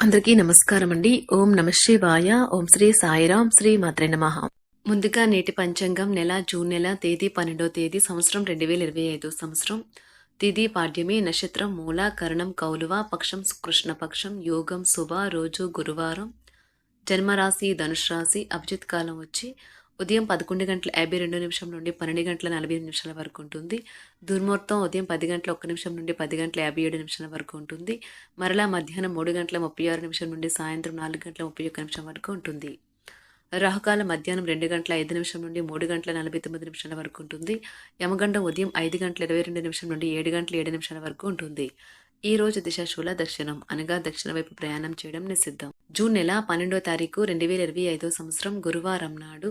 అందరికీ నమస్కారం అండి ఓం నమ శివాయ. ఓం శ్రీ సాయిరాం శ్రీ మాత్రే నమః. ముందుగా నేటి పంచాంగం నెల జూన్ నెల తేదీ పన్నెండో తేదీ సంవత్సరం రెండు వేల ఇరవై ఐదు సంవత్సరం. తిథి పాడ్యమి నక్షత్రం మూల కరణం కౌలువ పక్షం కృష్ణపక్షం యోగం శుభ రోజు గురువారం. జన్మరాశి ధనుష్ రాశి అభిజిత్ కాలం వచ్చి ఉదయం పదకొండు గంటల యాభై రెండు నిమిషం నుండి పన్నెండు గంటల నలభై నిమిషాల వరకు ఉంటుంది. దుర్ముహూర్తం ఉదయం పది గంటల ఒక్క నిమిషం నుండి పది గంటల యాభై ఏడు నిమిషాల వరకు ఉంటుంది. మరలా మధ్యాహ్నం మూడు గంటల ముప్పై ఆరు నిమిషం నుండి సాయంత్రం నాలుగు గంటల ముప్పై ఒక్క నిమిషం వరకు ఉంటుంది. రాహుకాలం మధ్యాహ్నం రెండు గంటల ఐదు నిమిషం నుండి మూడు గంటల నలభై తొమ్మిది నిమిషాల వరకు ఉంటుంది. యమగండం ఉదయం ఐదు గంటల ఇరవై రెండు నిమిషం నుండి ఏడు గంటల ఏడు నిమిషాల వరకు ఉంటుంది. ఈ రోజు దిశాశూల దక్షిణం అనగా దక్షిణ వైపు ప్రయాణం చేయడం నిషిద్ధం. జూన్ నెల పన్నెండో తారీఖు రెండు వేల ఇరవై ఐదో సంవత్సరం గురువారం నాడు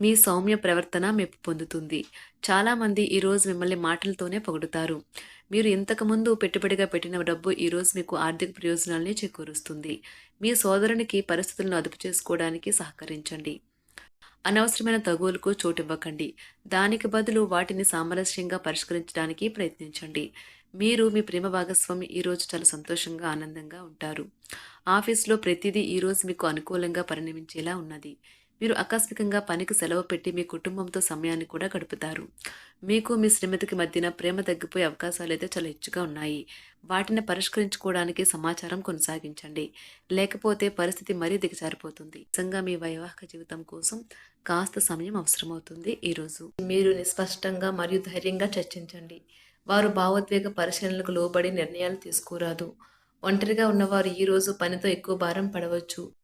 మీ సౌమ్య ప్రవర్తన మెప్పు పొందుతుంది. చాలామంది ఈరోజు మిమ్మల్ని మాటలతోనే పొగుడుతారు. మీరు ఇంతకుముందు పెట్టుబడిగా పెట్టిన డబ్బు ఈరోజు మీకు ఆర్థిక ప్రయోజనాల్ని చేకూరుస్తుంది. మీ సోదరునికి పరిస్థితులను అదుపు చేసుకోవడానికి సహకరించండి. అనవసరమైన తగువులకు చోటివ్వకండి. దానికి బదులు వాటిని సామరస్యంగా పరిష్కరించడానికి ప్రయత్నించండి. మీరు మీ ప్రేమ భాగస్వామి ఈరోజు చాలా సంతోషంగా ఆనందంగా ఉంటారు. ఆఫీస్లో ప్రతిదీ ఈరోజు మీకు అనుకూలంగా పరిణమించేలా ఉన్నది. మీరు ఆకస్మికంగా పనికి సెలవు పెట్టి మీ కుటుంబంతో సమయాన్ని కూడా గడుపుతారు. మీకు మీ శ్రీమతికి మధ్యన ప్రేమ తగ్గిపోయే అవకాశాలు అయితే చాలా హెచ్చుగా ఉన్నాయి. వాటిని పరిష్కరించుకోవడానికి సమాచారం కొనసాగించండి. లేకపోతే పరిస్థితి మరీ దిగజారిపోతుంది. నిజంగా మీ వైవాహిక జీవితం కోసం కాస్త సమయం అవసరమవుతుంది ఈరోజు. మీరు నిస్పష్టంగా మరియు ధైర్యంగా చర్చించండి. వారు భావోద్వేగ పరిశీలనలకు లోబడి నిర్ణయాలు తీసుకురాదు. ఒంటరిగా ఉన్నవారు ఈరోజు పనితో ఎక్కువ భారం పడవచ్చు.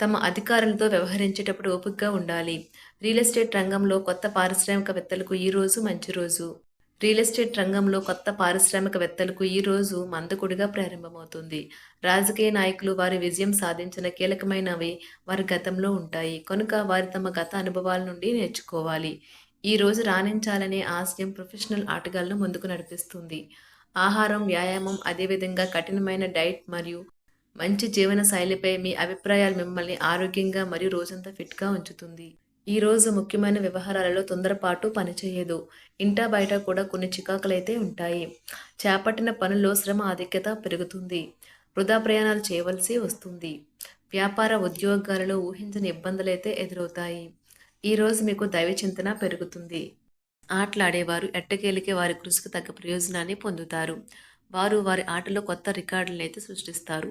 తమ అధికారులతో వ్యవహరించేటప్పుడు ఓపికగా ఉండాలి. రియల్ ఎస్టేట్ రంగంలో కొత్త పారిశ్రామికవేత్తలకు ఈ రోజు మంచి రోజు. రియల్ ఎస్టేట్ రంగంలో కొత్త పారిశ్రామికవేత్తలకు ఈ రోజు మందకుడిగా ప్రారంభమవుతుంది. రాజకీయ నాయకులు వారి విజయం సాధించిన కీలకమైనవి వారి గతంలో ఉంటాయి. కనుక వారి తమ గత అనుభవాల నుండి నేర్చుకోవాలి. ఈ రోజు రాణించాలనే ఆశయం ప్రొఫెషనల్ ఆటగాళ్ళను ముందుకు నడిపిస్తుంది. ఆహారం వ్యాయామం అదేవిధంగా కఠినమైన డైట్ మరియు మంచి జీవన శైలిపై మీ అభిప్రాయాలు మిమ్మల్ని ఆరోగ్యంగా మరియు రోజంతా ఫిట్గా ఉంచుతుంది. ఈ రోజు ముఖ్యమైన వ్యవహారాలలో తొందరపాటు పనిచేయదు. ఇంటా బయట కూడా కొన్ని చికాకులైతే ఉంటాయి. చేపట్టిన పనుల్లో శ్రమ ఆధిక్యత పెరుగుతుంది. వృధా ప్రయాణాలు చేయవలసి వస్తుంది. వ్యాపార ఉద్యోగాలలో ఊహించని ఇబ్బందులైతే ఎదురవుతాయి. ఈ రోజు మీకు దైవ చింతన పెరుగుతుంది. ఆటలాడేవారు ఎట్టకేలికే వారి కృషికి తగ్గ ప్రయోజనాన్ని పొందుతారు. వారు వారి ఆటలో కొత్త రికార్డులను అయితే సృష్టిస్తారు.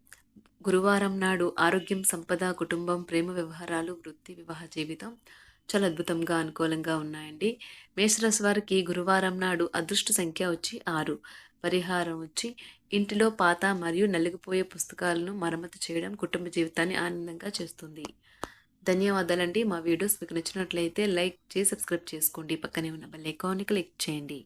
గురువారం నాడు ఆరోగ్యం సంపద కుటుంబం ప్రేమ వ్యవహారాలు వృత్తి వివాహ జీవితం చాలా అద్భుతంగా అనుకూలంగా ఉన్నాయండి. మేషరాశి వారికి గురువారం నాడు అదృష్ట సంఖ్య వచ్చి ఆరు. పరిహారం వచ్చి ఇంటిలో పాత మరియు నలిగిపోయే పుస్తకాలను మరమ్మతు చేయడం కుటుంబ జీవితాన్ని ఆనందంగా చేస్తుంది. ధన్యవాదాలండి. మా వీడియోస్ మీకు నచ్చినట్లయితే లైక్ చేసి సబ్స్క్రైబ్ చేసుకోండి. పక్కనే ఉన్న బెల్ ఐకాన్ని క్లిక్ చేయండి.